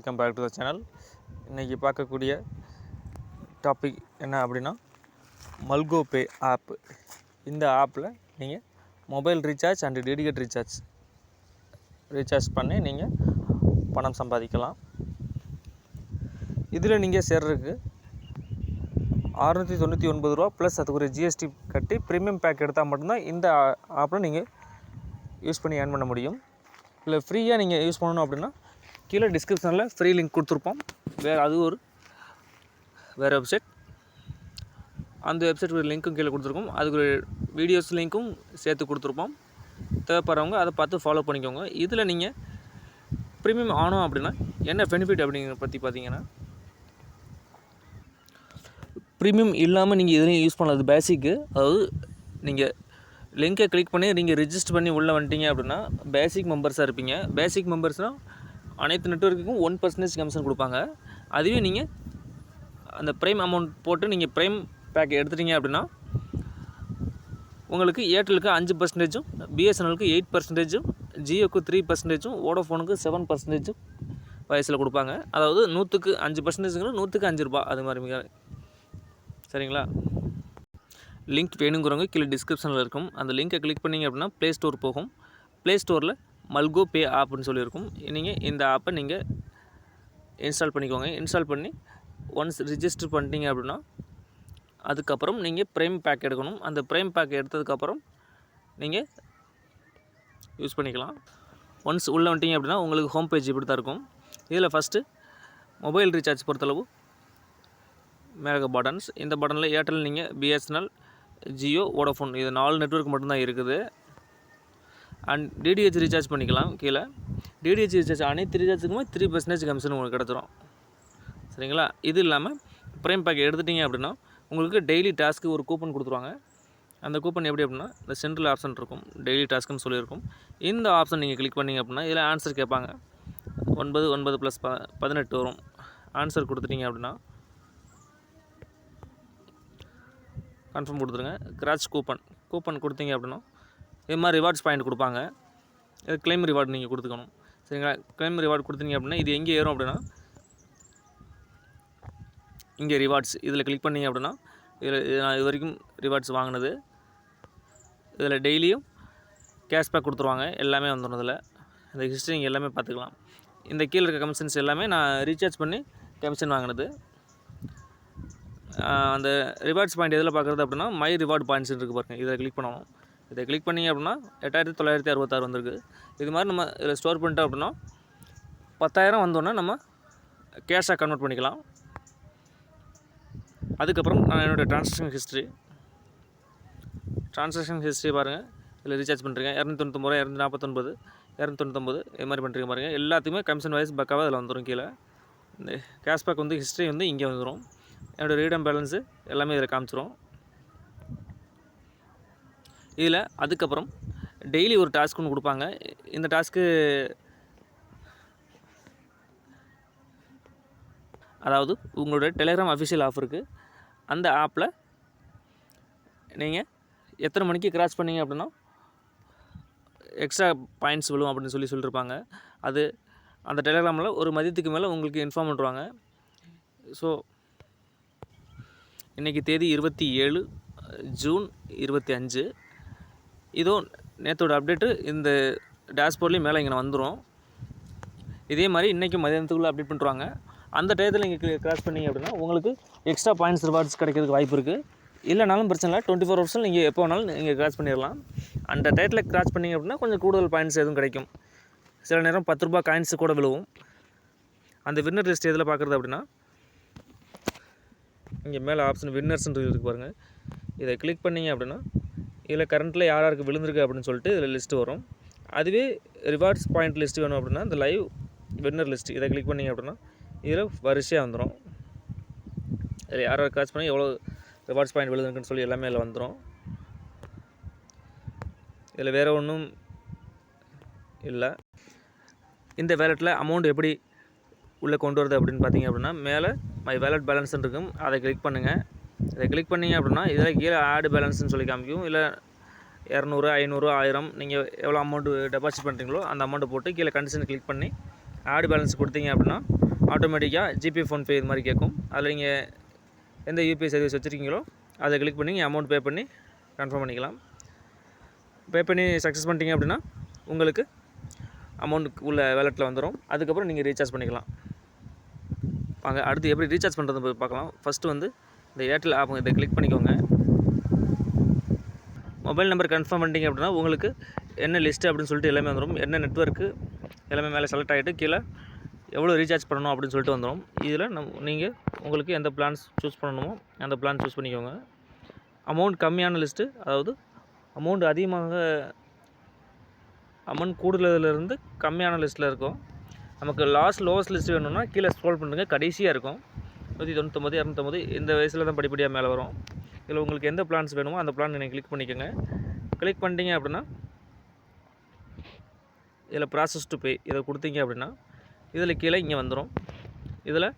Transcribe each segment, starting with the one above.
Welcome back to the channel இன்றைக்கி பார்க்கக்கூடிய topic என்ன அப்படின்னா மல்கோ பே ஆப் இந்த ஆப்பில் நீங்கள் mobile recharge and dedicate recharge recharge பண்ணி நீங்கள் பணம் சம்பாதிக்கலாம். இதில் நீங்கள் சேர்றதுக்கு அறுநூற்றி தொண்ணூற்றி ஒன்பது ரூபா ப்ளஸ் அதுக்கு ஒரு ஜிஎஸ்டி கட்டி ப்ரீமியம் பேக் எடுத்தால் மட்டும்தான் இந்த ஆப்பில் நீங்கள் யூஸ் பண்ணி ஏர்ன் பண்ண முடியும். இல்லை ஃப்ரீயாக நீங்கள் யூஸ் பண்ணணும் அப்படின்னா கீழே டிஸ்கிரிப்ஷனில் ஃப்ரீ லிங்க் கொடுத்துருப்போம். வேறு அது ஒரு வேறு வெப்சைட் அந்த வெப்சைட் லிங்க்கும் கீழே கொடுத்துருக்கோம். அதுக்கு வீடியோஸ் லிங்க்கும் சேர்த்து கொடுத்துருப்போம். தேவைப்படுறவங்க அதை பார்த்து ஃபாலோ பண்ணிக்கோங்க. இதில் நீங்கள் ப்ரீமியம் ஆனோம் அப்படின்னா என்ன பெனிஃபிட் அப்படிங்கிற பற்றி பார்த்தீங்கன்னா ப்ரீமியம் இல்லாமல் நீங்கள் எதுலையும் யூஸ் பண்ணலாம் அது பேசிக்கு அதாவது நீங்கள் லிங்கை கிளிக் பண்ணி நீங்கள் ரிஜிஸ்டர் பண்ணி உள்ளே வந்துட்டீங்க அப்படின்னா பேசிக் மெம்பர்ஸாக இருப்பீங்க. பேசிக் மெம்பர்ஸ்னால் அனைத்து நெட்ஒர்க்குக்கும் ஒன் பர்சன்டேஜ் கமிஷன் கொடுப்பாங்க. அதுவே நீங்கள் அந்த ப்ரைம் அமௌண்ட் போட்டு நீங்கள் ப்ரைம் பேக் எடுத்துட்டீங்க அப்படின்னா உங்களுக்கு ஏர்டெலுக்கு அஞ்சு பர்சன்டேஜும் பிஎஸ்என்எலுக்கு எயிட் பர்சன்டேஜும் ஜியோக்கு த்ரீ பர்சன்டேஜும் ஓடோஃபோனுக்கு செவன் பர்சன்டேஜும் வயசில் கொடுப்பாங்க. அதாவது நூற்றுக்கு அஞ்சு பர்சன்டேஜுங்கிற நூற்றுக்கு அஞ்சு ரூபா அது மாதிரி மிக சரிங்களா? லிங்க் வேணுங்கிறவங்க கீழே டிஸ்கிரிப்ஷனில் இருக்கும். அந்த லிங்கை கிளிக் பண்ணிங்க அப்படின்னா ப்ளே ஸ்டோர் போகும். ப்ளே ஸ்டோரில் மல்கோ பே ஆப்னு சொல்லியிருக்கும். நீங்கள் இந்த ஆப்பை நீங்கள் இன்ஸ்டால் பண்ணிக்கோங்க. இன்ஸ்டால் பண்ணி ஒன்ஸ் ரிஜிஸ்டர் பண்ணிட்டீங்க அப்படின்னா அதுக்கப்புறம் நீங்கள் ப்ரைம் பேக் எடுக்கணும். அந்த ப்ரைம் பேக் எடுத்ததுக்கப்புறம் நீங்கள் யூஸ் பண்ணிக்கலாம். ஒன்ஸ் உள்ளே வந்துட்டீங்க அப்படின்னா உங்களுக்கு ஹோம் பேஜ் இப்படி தான் இருக்கும். இதில் ஃபஸ்ட்டு மொபைல் ரீசார்ஜ் பொறுத்தளவு மேக பட்டன்ஸ் இந்த பட்டனில் ஏர்டெல் நீங்கள் பிஎஸ்என்எல் ஜியோ வோடஃபோன் இது நாலு நெட்ஒர்க் மட்டும்தான் இருக்குது. அண்ட் டிடிஹெச் ரீசார்ஜ் பண்ணிக்கலாம் கீழே. டிடிஹெச் ரீசார்ஜ் அனைத்து ரீசார்ஜுக்குமே த்ரீ பர்சன்டேஜ் கமிஷன் உங்களுக்கு கிடச்சிரும் சரிங்களா? இது இல்லாமல் ப்ரைம் பேக் எடுத்துட்டிங்க அப்படின்னா உங்களுக்கு டெய்லி டாஸ்க்கு ஒரு கூப்பன் கொடுத்துருவாங்க. அந்த கூப்பன் எப்படி அப்படின்னா இந்த சென்ட்ரல் ஆப்ஷன் இருக்கும். டெய்லி டாஸ்க்குன்னு சொல்லியிருக்கும். இந்த ஆப்ஷன் நீங்கள் கிளிக் பண்ணிங்க அப்படின்னா இதில் ஆன்சர் கேட்பாங்க. ஒன்பது ஒன்பது ப்ளஸ் ப பதினெட்டு வரும். ஆன்சர் கொடுத்துட்டீங்க அப்படின்னா கன்ஃபார்ம் கொடுத்துருங்க. கிராச் கூப்பன் கூப்பன் கொடுத்தீங்க அப்படின்னா இது மாதிரி ரிவார்ட்ஸ் பாயிண்ட் கொடுப்பாங்க. இது கிளைம் ரிவார்டு நீங்கள் கொடுத்துக்கணும். சரிங்களா? கிளைம் ரிவார்டு கொடுத்தீங்க அப்படின்னா இது எங்கே ஏறும் அப்படின்னா இங்கே ரிவார்ட்ஸ் இதில் கிளிக் பண்ணீங்க அப்படின்னா இதில் இது நான் இது வரைக்கும் ரிவார்ட்ஸ் வாங்கினது. இதில் டெய்லியும் கேஷ்பேக் கொடுத்துருவாங்க. எல்லாமே வந்துடும் இதில். இந்த ஹிஸ்ட்ரி நீங்கள் எல்லாமே பார்த்துக்கலாம். இந்த கீழே இருக்க கமிஷன்ஸ் எல்லாமே நான் ரீசார்ஜ் பண்ணி கமிஷன் வாங்கினது. அந்த ரிவார்ட்ஸ் பாயிண்ட் எதில் பார்க்குறது அப்படின்னா மை ரிவார்டு பாயிண்ட்ஸ் இருக்குது பாருங்கள் இதில் கிளிக் பண்ணணும். இதை கிளிக் பண்ணீங்க அப்படின்னா எட்டாயிரத்தி தொள்ளாயிரத்தி அறுபத்தாறு வந்திருக்கு. இது மாதிரி நம்ம இதில் ஸ்டோர் பண்ணிட்டோம் அப்படின்னா பத்தாயிரம் வந்தோடனே நம்ம கேஷாக கன்வெர்ட் பண்ணிக்கலாம். அதுக்கப்புறம் நான் என்னோடய ட்ரான்சாக்ஷன் ஹிஸ்ட்ரி ட்ரான்சாக்ஷன் ஹிஸ்ட்ரி பாருங்கள் இதில் ரீசார்ஜ் பண்ணுறீங்க இரநூத்தி ரூபா இரநூத்தி நாற்பத்தொன்பது இரநூத்தொண்ணூத்தொம்பது இது மாதிரி பண்ணுறீங்க பாருங்கள் எல்லாத்துக்குமே கமிஷன் வைஸ் பக்காவாக அதில் வந்துடும் கீழே. இந்த கேஷ்பேக் வந்து ஹிஸ்ட்ரி வந்து இங்கே வந்துடும் என்னோடய ரீடம் பேலன்ஸு எல்லாமே இதில் காமிச்சிரும். இதில் அதுக்கப்புறம் டெய்லி ஒரு டாஸ்க் ஒன்று கொடுப்பாங்க. இந்த டாஸ்க்கு அதாவது உங்களோட டெலிகிராம் அஃபிஷியல் ஆஃப் இருக்குது அந்த ஆப்பில் நீங்கள் எத்தனை மணிக்கு கிராஸ் பண்ணீங்க அப்படின்னா எக்ஸ்ட்ரா பாயிண்ட்ஸ் விழும் அப்படின்னு சொல்லி சொல்லியிருப்பாங்க அது அந்த டெலிகிராமில் ஒரு மதியத்துக்கு மேலே உங்களுக்கு இன்ஃபார்ம் பண்ணுவாங்க. ஸோ இன்றைக்கி தேதி இருபத்தி ஏழு ஜூன் இருபத்தி அஞ்சு. இதோ நேற்றோட அப்டேட்டு இந்த டேஷ்போர்ட்லேயும் மேலே இங்கே வந்துடும் இதே மாதிரி இன்றைக்கும் மதியானத்துக்குள்ளே அப்டேட் பண்ணுறாங்க அந்த டயத்தில் நீங்கள் கிராஸ் பண்ணீங்க அப்படின்னா உங்களுக்கு எக்ஸ்ட்ரா பாயிண்ட்ஸ் ரிவார்ட்ஸ் கிடைக்கிறதுக்கு வாய்ப்பு இருக்குது இல்லைனாலும் பிரச்சனை இல்லை டுவெண்ட்டி ஃபோர் ஹவர்ஸில் நீங்கள் எப்போ வேணாலும் நீங்கள் கிராஸ் பண்ணிடலாம் அந்த டயத்தில் கிராஸ் பண்ணீங்க அப்படின்னா கொஞ்சம் கூடுதல் பாயிண்ட்ஸ் எதுவும் கிடைக்கும். சில நேரம் பத்து ரூபா காயின்ஸ் கூட விழுவும். அந்த வின்னர் லிஸ்ட் எதில் பார்க்குறது அப்படின்னா இங்கே மேலே ஆப்ஷன் வின்னர்ஸ்ன்றது இருக்கு பாருங்கள் இதை கிளிக் பண்ணீங்க அப்படின்னா இதில் கரண்ட்டில் யார் யாருக்கு விழுந்திருக்கு அப்படின்னு சொல்லிட்டு இதில் லிஸ்ட்டு வரும். அதுவே ரிவார்ட்ஸ் பாயிண்ட் லிஸ்ட்டு வேணும் அப்படின்னா இந்த லைவ் வின்னர் லிஸ்ட்டு இதை கிளிக் பண்ணிங்க அப்படின்னா இதில் வரிசையாக வந்துடும் இதில் யார் யார் காட்ச் பண்ணி எவ்வளோ ரிவார்ட்ஸ் பாயிண்ட் விழுதுருக்குன்னு சொல்லி எல்லாமே இதில் வந்துடும் இதில் வேறு ஒன்றும் இல்லை. இந்த வேலெட்டில் அமௌண்ட் எப்படி உள்ளே கொண்டு வருது அப்படின்னு பார்த்தீங்க அப்படின்னா மேலே மை வேலட் பேலன்ஸ் இருக்கும். அதை கிளிக் பண்ணுங்கள் இதை கிளிக் பண்ணீங்க அப்படின்னா இதில் கீழே ஆடு பேலன்ஸ்னு சொல்லி காமிக்கும். இல்லை இரநூறு ஐநூறு ஆயிரம் நீங்கள் எவ்வளோ அமௌண்ட்டு டெபாசிட் பண்ணுறீங்களோ அந்த அமௌண்ட்டு போட்டு கீழே கண்டிஷன் கிளிக் பண்ணி ஆடு பேலன்ஸ் கொடுத்தீங்க அப்படின்னா ஆட்டோமேட்டிக்காக ஜிபே ஃபோன்பே இது மாதிரி கேட்கும். அதில் நீங்கள் எந்த யூபிஐ சர்வீஸ் வச்சுருக்கீங்களோ அதை கிளிக் பண்ணி நீங்கள் அமௌண்ட் பே பண்ணி கன்ஃபார்ம் பண்ணிக்கலாம். பே பண்ணி சக்ஸஸ் பண்ணிட்டீங்க அப்படின்னா உங்களுக்கு அமௌண்ட்டுக்கு உள்ள வேலெட்டில் வந்துடும் அதுக்கப்புறம் நீங்கள் ரீசார்ஜ் பண்ணிக்கலாம். வாங்க அடுத்து எப்படி ரீசார்ஜ் பண்ணுறது பார்க்கலாம். ஃபஸ்ட்டு வந்து இந்த ஏர்டெல் ஆப் இதை கிளிக் பண்ணிக்கோங்க. மொபைல் நம்பர் கன்ஃபார்ம் பண்ணிட்டீங்க அப்படின்னா உங்களுக்கு என்ன லிஸ்ட்டு அப்படின்னு சொல்லிட்டு எல்லாமே வந்துடும் என்ன நெட்ஒர்க்கு எல்லாமே மேலே செலக்ட் ஆகிட்டு கீழே எவ்வளோ ரீசார்ஜ் பண்ணணும் அப்படின்னு சொல்லிட்டு வந்துடும் இதில் நம் நீங்கள் உங்களுக்கு எந்த பிளான்ஸ் சூஸ் பண்ணணுமோ அந்த பிளான் சூஸ் பண்ணிக்கோங்க. அமௌண்ட் கம்மியான லிஸ்ட்டு அதாவது அமௌண்ட் அதிகமாக அமௌண்ட் கூடுதலிருந்து கம்மியான லிஸ்ட்டில் இருக்கும். நமக்கு லாஸ்ட் லோவஸ்ட் லிஸ்ட் வேணும்னா கீழே ஸ்க்ரோல் பண்ணுங்கள் கடைசியாக இருக்கும். நூற்றி தொண்ணூத்தொம்பது இரநூத்தொம்பது இந்த வயசில் தான் படிப்படியாக மேலே வரும். இதில் உங்களுக்கு எந்த பிளான்ஸ் வேணுமோ அந்த பிளான் நீங்கள் கிளிக் பண்ணிக்கோங்க. கிளிக் பண்ணிட்டீங்க அப்படின்னா இதில் ப்ராசஸ் டு பே இதை கொடுத்தீங்க அப்படின்னா இதில் கீழே இங்கே வந்துடும் இதில்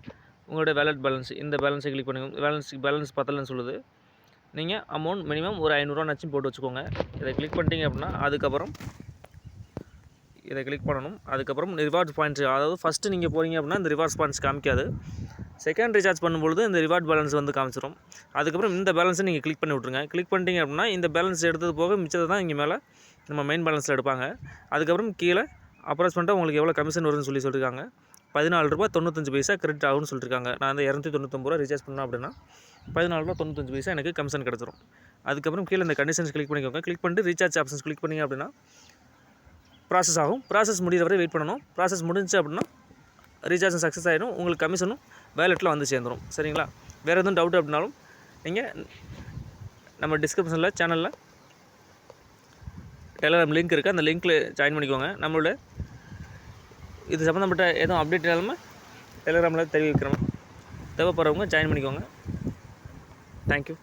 உங்களுடைய வேலட் பேலன்ஸ் இந்த பேலன்ஸை கிளிக் பண்ணுங்க பேலன்ஸ் பேலன்ஸ் பத்தலன்னு சொல்லுது. நீங்கள் அமௌண்ட் மினிமம் ஒரு ஐநூறுரூவாச்சும் போட்டு வச்சுக்கோங்க. இதை கிளிக் பண்ணிட்டீங்க அப்படின்னா அதுக்கப்புறம் இதை கிளிக் பண்ணணும். அதுக்கப்புறம் ரிவார்ட் பாயிண்ட்ஸ் அதாவது ஃபஸ்ட்டு நீங்கள் போகிறீங்க அப்படின்னா இந்த ரிவார்ட்ஸ் பாயிண்ட்ஸ் காமிக்காது. செகண்ட் ரீசார்ஜ் பண்ணும்பொழுது இந்த ரிவார்ட் பேலன்ஸ் வந்து காமிச்சிடும் அதுக்கப்புறம் இந்த பேலன்ஸை நீங்கள் கிளிக் பண்ணி விட்ருங்க கிளிக் பண்ணிட்டீங்க அப்படின்னா இந்த பேலன்ஸ் எடுத்தது போக மிச்சத்தை தான் இங்கே மேலே நம்ம மெயின் பேலன்ஸில் எடுப்பாங்க. அதுக்கப்புறம் கீழே அப்ராக்சிமேட்டாக உங்களுக்கு எவ்வளோ கமிஷன் வருதுன்னு சொல்லி சொல்லியிருக்காங்க பதினாலு ரூபா தொண்ணூத்தஞ்சு பைசா கிரெடிட் ஆகும்னு சொல்லியிருக்காங்க நான் அந்த இரநூத்தி தொண்ணூத்தொம்பது ரூபா ரீசார்ஜ் பண்ணேன் அப்படின்னா பதினாலு ரூபா தொண்ணூத்தஞ்சு பைசா எனக்கு கமிஷன் கிடச்சிரும். அதுக்கப்புறம் கீழே இந்த கண்டிஷன்ஸ் கிளிக் பண்ணிக்கோங்க. கிளிக் பண்ணிட்டு ரீசார்ஜ் ஆப்ஷன்ஸ் கிளிக் பண்ணிங்க அப்படின்னா ப்ராசஸ் ஆகும். ப்ராசஸ் முடிகிற வரை வெயிட் பண்ணணும். ப்ராசஸ் முடிஞ்சு அப்படின்னா ரீசார்ஜும் சக்ஸஸ் ஆகிடும் உங்களுக்கு கமிஷனும் வேலெட்டில் வந்து சேர்ந்துடும் சரிங்களா? வேறு எதுவும் டவுட் அப்படின்னாலும் நீங்கள் நம்ம டிஸ்கிரிப்ஷனில் சேனலில் டெலகிராம் லிங்க் இருக்குது அந்த லிங்க்கில் ஜாயின் பண்ணிக்கோங்க. நம்மளோட இது சம்மந்தப்பட்ட எதுவும் அப்டேட் இல்லாமல் டெலகிராமில் தெரிவிக்கிறோம் தேவைப்படுறவங்க ஜாயின் பண்ணிக்கோங்க. தேங்க்யூ